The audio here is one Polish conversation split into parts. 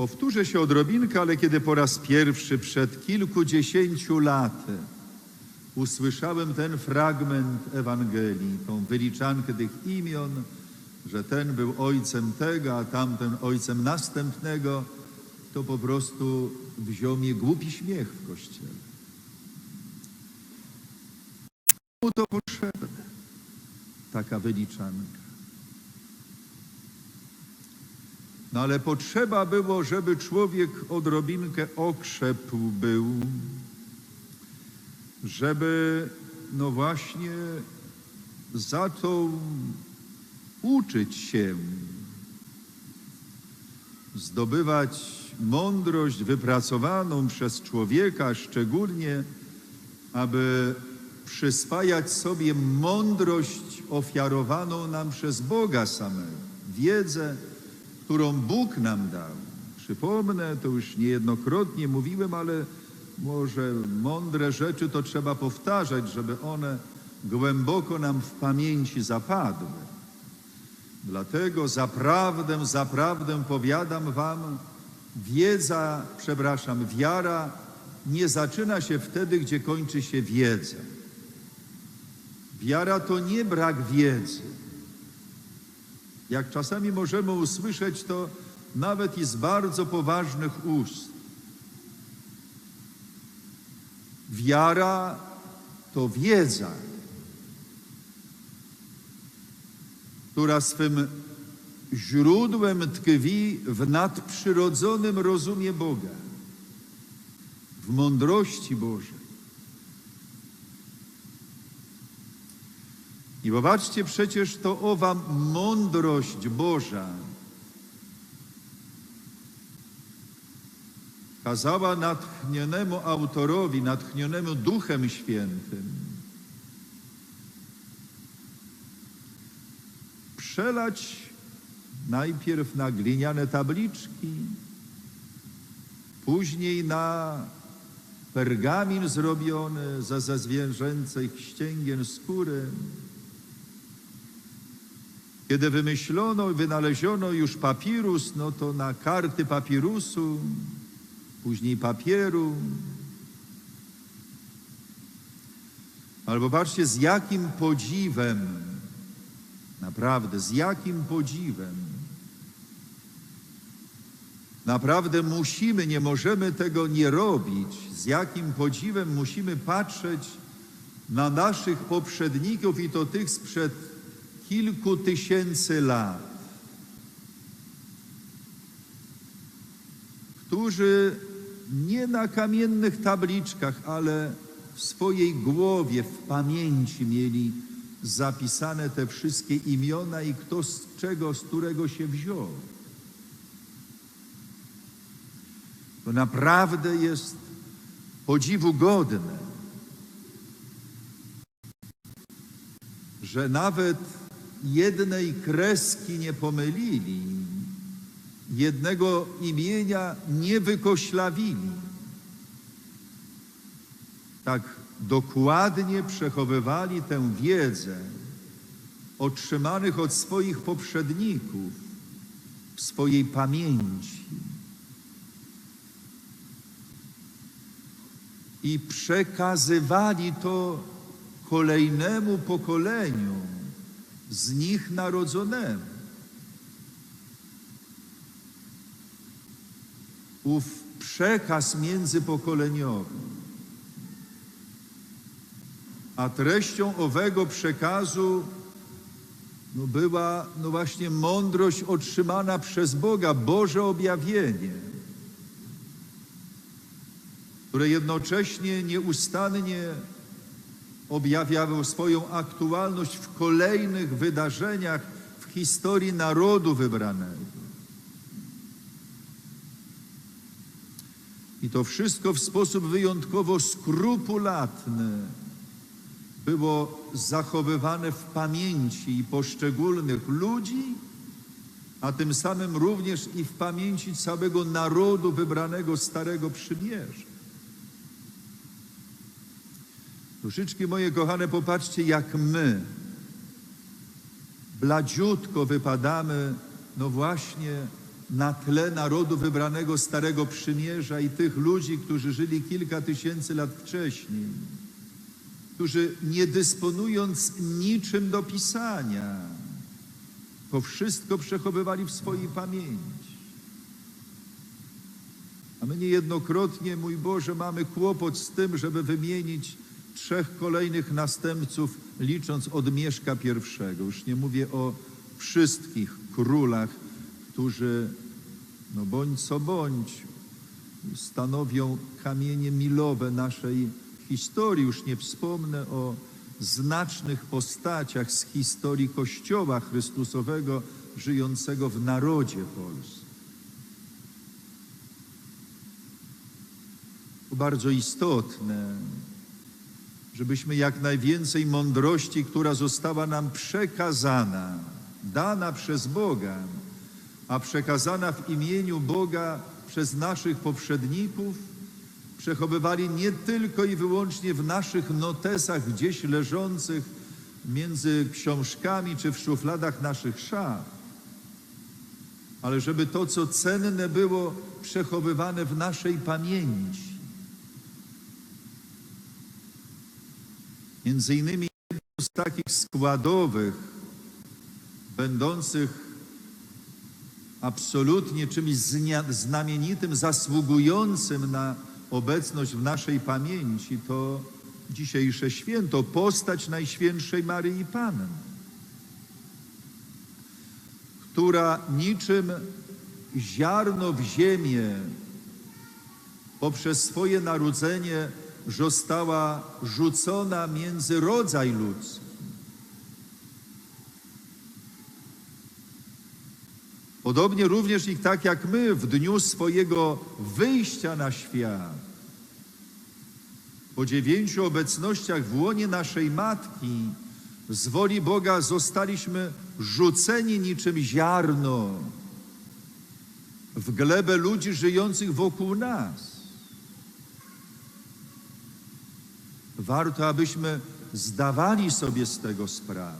Powtórzę się odrobinkę, ale kiedy po raz pierwszy przed kilkudziesięciu laty usłyszałem ten fragment Ewangelii, tą wyliczankę tych imion, że ten był ojcem tego, a tamten ojcem następnego, to po prostu wziął mnie głupi śmiech w kościele. Komu to potrzebne? Taka wyliczanka. No ale potrzeba było, żeby człowiek odrobinkę okrzepł był, żeby no właśnie zaczął uczyć się, zdobywać mądrość wypracowaną przez człowieka, szczególnie aby przyswajać sobie mądrość ofiarowaną nam przez Boga samego, wiedzę, którą Bóg nam dał. Przypomnę, to już niejednokrotnie mówiłem, ale może mądre rzeczy to trzeba powtarzać, żeby one głęboko nam w pamięci zapadły. Dlatego zaprawdę, zaprawdę powiadam wam, wiedza, przepraszam, wiara nie zaczyna się wtedy, gdzie kończy się wiedza. Wiara to nie brak wiedzy. Jak czasami możemy usłyszeć to nawet i z bardzo poważnych ust. Wiara to wiedza, która swym źródłem tkwi w nadprzyrodzonym rozumie Boga, w mądrości Bożej. I popatrzcie, przecież to owa mądrość Boża kazała natchnionemu autorowi, natchnionemu Duchem Świętym przelać najpierw na gliniane tabliczki, później na pergamin zrobiony ze zwierzęcych ścięgien skóry. Kiedy wymyślono, wynaleziono już papirus, no to na karty papirusu, później papieru. Albo patrzcie, z jakim podziwem, naprawdę, z jakim podziwem, naprawdę musimy, nie możemy tego nie robić, z jakim podziwem musimy patrzeć na naszych poprzedników i to tych sprzed kilku tysięcy lat, którzy nie na kamiennych tabliczkach, ale w swojej głowie, w pamięci mieli zapisane te wszystkie imiona i kto z czego, z którego się wziął. To naprawdę jest podziwu godne, że nawet jednej kreski nie pomylili, jednego imienia nie wykoślawili. Tak dokładnie przechowywali tę wiedzę otrzymanych od swoich poprzedników w swojej pamięci. I przekazywali to kolejnemu pokoleniu z nich narodzonemu. Ów przekaz międzypokoleniowy. A treścią owego przekazu no była no właśnie mądrość otrzymana przez Boga, Boże objawienie, które jednocześnie nieustannie objawiało swoją aktualność w kolejnych wydarzeniach w historii narodu wybranego. I to wszystko w sposób wyjątkowo skrupulatny było zachowywane w pamięci poszczególnych ludzi, a tym samym również i w pamięci całego narodu wybranego Starego Przymierza. Duszyczki moje kochane, popatrzcie, jak my bladziutko wypadamy, no właśnie na tle narodu wybranego Starego Przymierza i tych ludzi, którzy żyli kilka tysięcy lat wcześniej, którzy nie dysponując niczym do pisania, to wszystko przechowywali w swojej pamięci. A my niejednokrotnie, mój Boże, mamy kłopot z tym, żeby wymienić trzech kolejnych następców, licząc od Mieszka I. Już nie mówię o wszystkich królach, którzy, no bądź co bądź, stanowią kamienie milowe naszej historii. Już nie wspomnę o znacznych postaciach z historii Kościoła Chrystusowego żyjącego w narodzie polskim. Bardzo istotne, żebyśmy jak najwięcej mądrości, która została nam przekazana, dana przez Boga, a przekazana w imieniu Boga przez naszych poprzedników, przechowywali nie tylko i wyłącznie w naszych notesach gdzieś leżących między książkami czy w szufladach naszych szaf, ale żeby to, co cenne było przechowywane w naszej pamięci. Między innymi z takich składowych, będących absolutnie czymś znamienitym, zasługującym na obecność w naszej pamięci, to dzisiejsze święto, postać Najświętszej Maryi Panny, która niczym ziarno w ziemię poprzez swoje narodzenie została rzucona między rodzaj ludzki. Podobnie również i tak jak my w dniu swojego wyjścia na świat, po dziewięciu obecnościach w łonie naszej Matki, z woli Boga zostaliśmy rzuceni niczym ziarno w glebę ludzi żyjących wokół nas. Warto, abyśmy zdawali sobie z tego sprawę.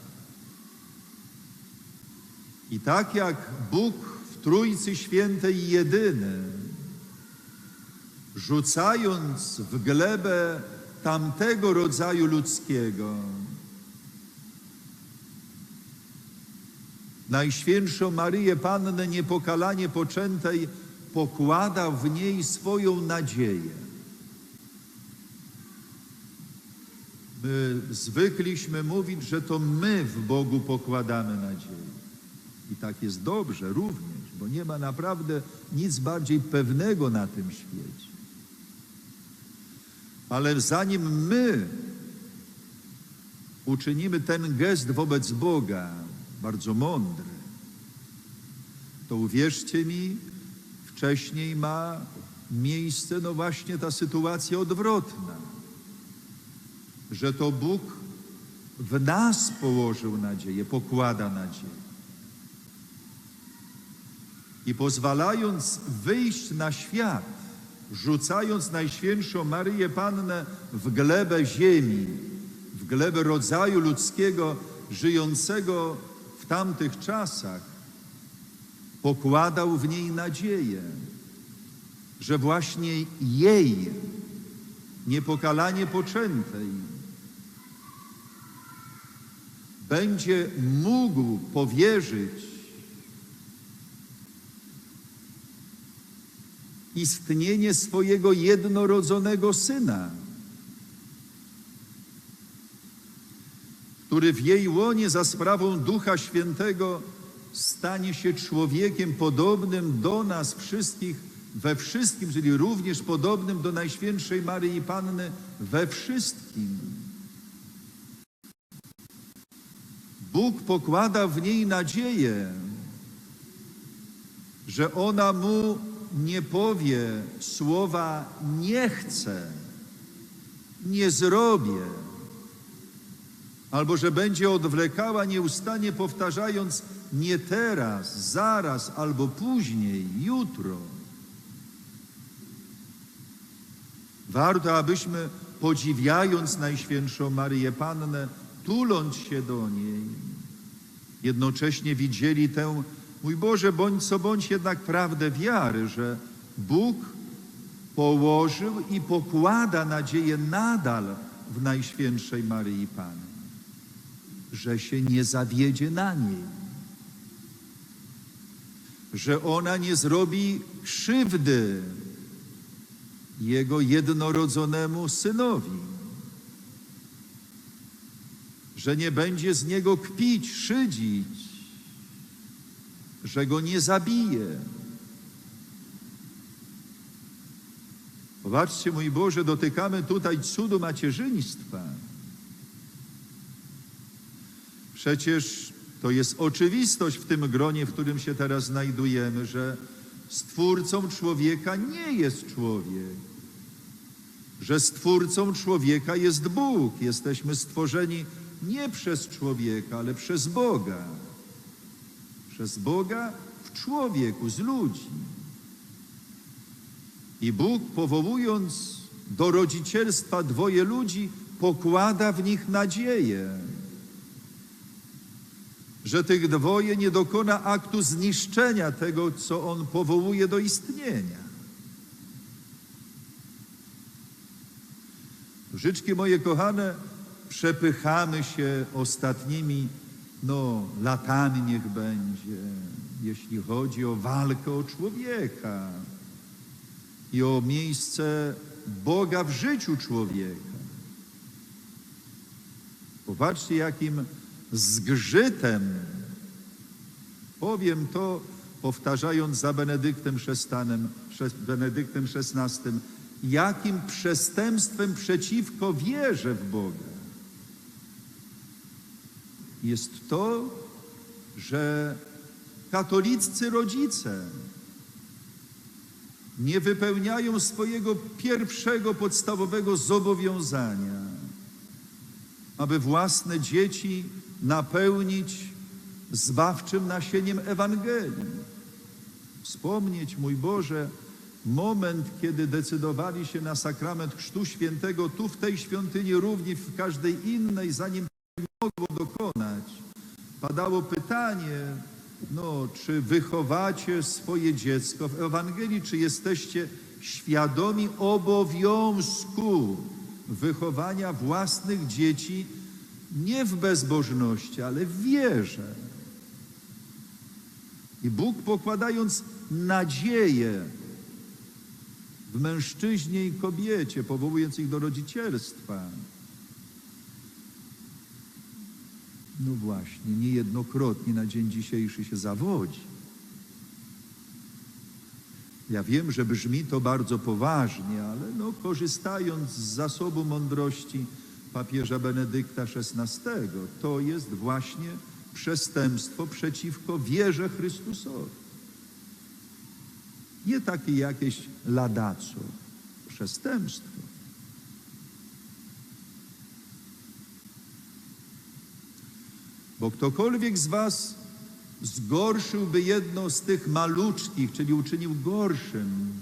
I tak jak Bóg w Trójcy Świętej i jedyny, rzucając w glebę tamtego rodzaju ludzkiego, Najświętszą Maryję Pannę niepokalanie poczętej pokłada w niej swoją nadzieję. Zwykliśmy mówić, że to my w Bogu pokładamy nadzieję. I tak jest dobrze również, bo nie ma naprawdę nic bardziej pewnego na tym świecie. Ale zanim my uczynimy ten gest wobec Boga, bardzo mądry, to uwierzcie mi, wcześniej ma miejsce no właśnie ta sytuacja odwrotna, że to Bóg w nas położył nadzieję, pokłada nadzieję. I pozwalając wyjść na świat, rzucając Najświętszą Maryję Pannę w glebę ziemi, w glebę rodzaju ludzkiego żyjącego w tamtych czasach, pokładał w niej nadzieję, że właśnie jej niepokalanie poczętej będzie mógł powierzyć istnienie swojego jednorodzonego syna, który w jej łonie za sprawą Ducha Świętego stanie się człowiekiem podobnym do nas wszystkich we wszystkim, czyli również podobnym do Najświętszej Maryi Panny we wszystkim. Bóg pokłada w niej nadzieję, że ona mu nie powie słowa nie chcę, nie zrobię, albo że będzie odwlekała nieustannie powtarzając nie teraz, zaraz albo później, jutro. Warto, abyśmy podziwiając Najświętszą Maryję Pannę, tuląc się do niej, jednocześnie widzieli tę Mój Boże, bądź co bądź jednak prawdę wiary, że Bóg położył i pokłada nadzieję nadal w Najświętszej Maryi Pannie, że się nie zawiedzie na niej, że ona nie zrobi krzywdy Jego jednorodzonemu Synowi, że nie będzie z Niego kpić, szydzić, że Go nie zabije. Popatrzcie, mój Boże, dotykamy tutaj cudu macierzyństwa. Przecież to jest oczywistość w tym gronie, w którym się teraz znajdujemy, że stwórcą człowieka nie jest człowiek, że stwórcą człowieka jest Bóg. Jesteśmy stworzeni nie przez człowieka, ale przez Boga. Przez Boga w człowieku, z ludzi. I Bóg, powołując do rodzicielstwa dwoje ludzi, pokłada w nich nadzieję, że tych dwoje nie dokona aktu zniszczenia tego, co On powołuje do istnienia. Życzki moje kochane, przepychamy się ostatnimi no, latami niech będzie, jeśli chodzi o walkę o człowieka i o miejsce Boga w życiu człowieka. Popatrzcie, jakim zgrzytem, powiem to, powtarzając za Benedyktem XVI, Benedyktem XVI, jakim przestępstwem przeciwko wierze w Boga jest to, że katoliccy rodzice nie wypełniają swojego pierwszego podstawowego zobowiązania, aby własne dzieci napełnić zbawczym nasieniem Ewangelii. Wspomnieć, mój Boże, moment, kiedy decydowali się na sakrament Chrztu Świętego tu w tej świątyni, również w każdej innej, zanim mogło dokonać, padało pytanie, no, czy wychowacie swoje dziecko w Ewangelii, czy jesteście świadomi obowiązku wychowania własnych dzieci nie w bezbożności, ale w wierze. I Bóg pokładając nadzieję w mężczyźnie i kobiecie, powołując ich do rodzicielstwa, No właśnie, niejednokrotnie na dzień dzisiejszy się zawodzi. Ja wiem, że brzmi to bardzo poważnie, ale no, korzystając z zasobu mądrości papieża Benedykta XVI, to jest właśnie przestępstwo przeciwko wierze Chrystusowi. Nie takie jakieś ladaco, przestępstwo. Bo ktokolwiek z was zgorszyłby jedno z tych maluczkich, czyli uczynił gorszym,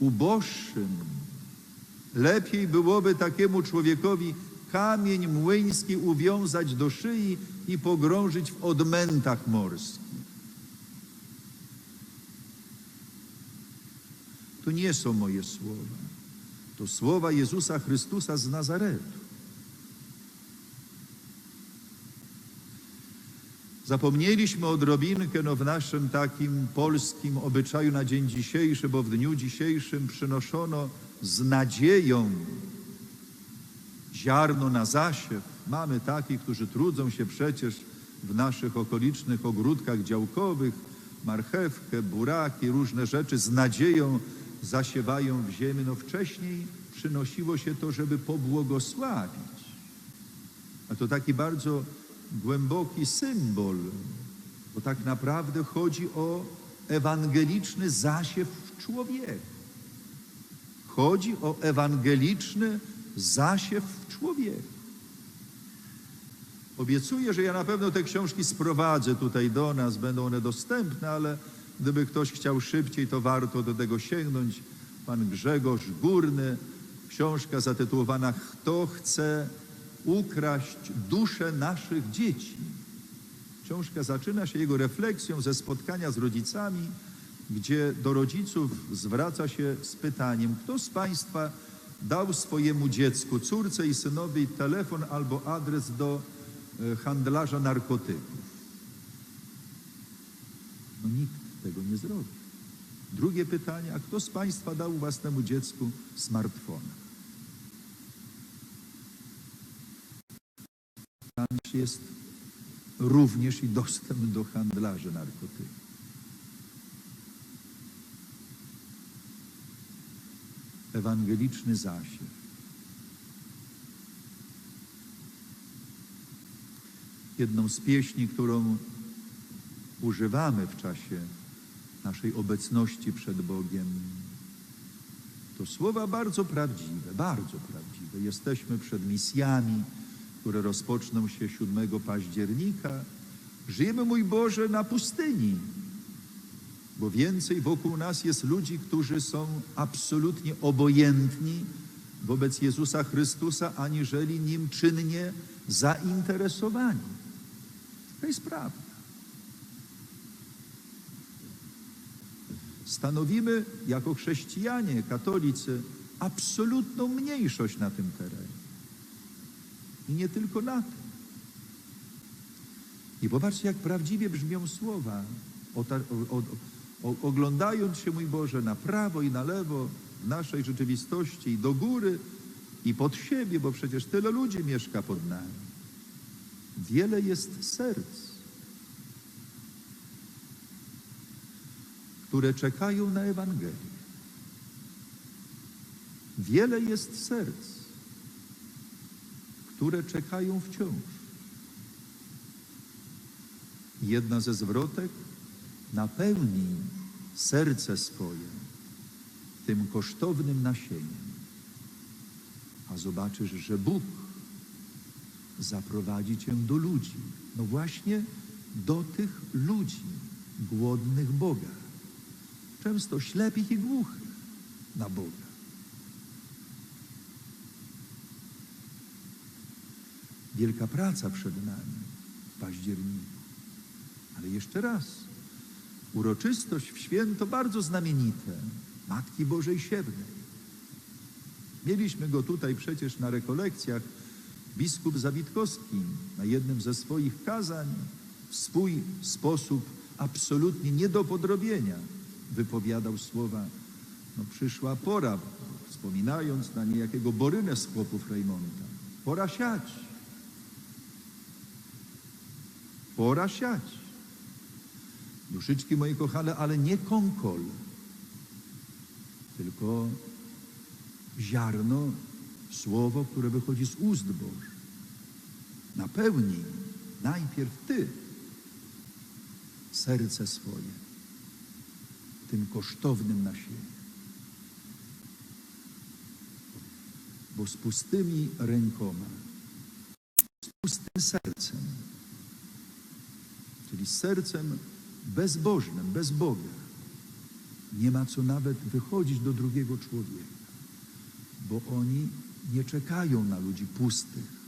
uboższym, lepiej byłoby takiemu człowiekowi kamień młyński uwiązać do szyi i pogrążyć w odmętach morskich. To nie są moje słowa. To słowa Jezusa Chrystusa z Nazaretu. Zapomnieliśmy odrobinkę no, w naszym takim polskim obyczaju na dzień dzisiejszy, bo w dniu dzisiejszym przynoszono z nadzieją ziarno na zasiew. Mamy takich, którzy trudzą się przecież w naszych okolicznych ogródkach działkowych, marchewkę, buraki, różne rzeczy z nadzieją zasiewają w ziemię. No wcześniej przynosiło się to, żeby pobłogosławić. A to taki bardzo głęboki symbol, bo tak naprawdę chodzi o ewangeliczny zasiew w człowieku. Chodzi o ewangeliczny zasiew w człowieku. Obiecuję, że ja na pewno te książki sprowadzę tutaj do nas, będą one dostępne, ale gdyby ktoś chciał szybciej, to warto do tego sięgnąć. Pan Grzegorz Górny, książka zatytułowana Kto chce ukraść duszę naszych dzieci. Książka zaczyna się jego refleksją ze spotkania z rodzicami, gdzie do rodziców zwraca się z pytaniem, kto z Państwa dał swojemu dziecku, córce i synowi telefon albo adres do e, handlarza narkotyków. No nikt tego nie zrobi. Drugie pytanie, a kto z Państwa dał własnemu dziecku smartfona? Jest również i dostęp do handlarzy narkotyków. Ewangeliczny zasiew. Jedną z pieśni, którą używamy w czasie naszej obecności przed Bogiem, to słowa bardzo prawdziwe, bardzo prawdziwe. Jesteśmy przed misjami, które rozpoczną się 7 października. Żyjemy, mój Boże, na pustyni, bo więcej wokół nas jest ludzi, którzy są absolutnie obojętni wobec Jezusa Chrystusa, aniżeli nim czynnie zainteresowani. To jest prawda. Stanowimy jako chrześcijanie, katolicy, absolutną mniejszość na tym terenie. I nie tylko na tym. I popatrzcie, jak prawdziwie brzmią słowa, oglądając się, mój Boże, na prawo i na lewo naszej rzeczywistości i do góry i pod siebie, bo przecież tyle ludzi mieszka pod nami. Wiele jest serc, które czekają na Ewangelię. Wiele jest serc, które czekają wciąż. Jedna ze zwrotek napełnij serce swoje tym kosztownym nasieniem, a zobaczysz, że Bóg zaprowadzi cię do ludzi. No właśnie do tych ludzi głodnych Boga, często ślepych i głuchych na Boga. Wielka praca przed nami w październiku. Ale jeszcze raz, uroczystość w święto bardzo znamienite Matki Bożej Siewnej. Mieliśmy go tutaj przecież na rekolekcjach. Biskup Zawitkowski na jednym ze swoich kazań w swój sposób absolutnie nie do podrobienia wypowiadał słowa no przyszła pora, wspominając na niejakiego Borynę z chłopów Rejmonta. Pora siać. Pora siać. Duszyczki moje kochane, ale nie konkol, tylko ziarno, słowo, które wychodzi z ust Bożych. Napełnij najpierw Ty serce swoje tym kosztownym nasieniem. Bo z pustymi rękoma, z pustym sercem, czyli sercem bezbożnym, bez Boga, nie ma co nawet wychodzić do drugiego człowieka, bo oni nie czekają na ludzi pustych,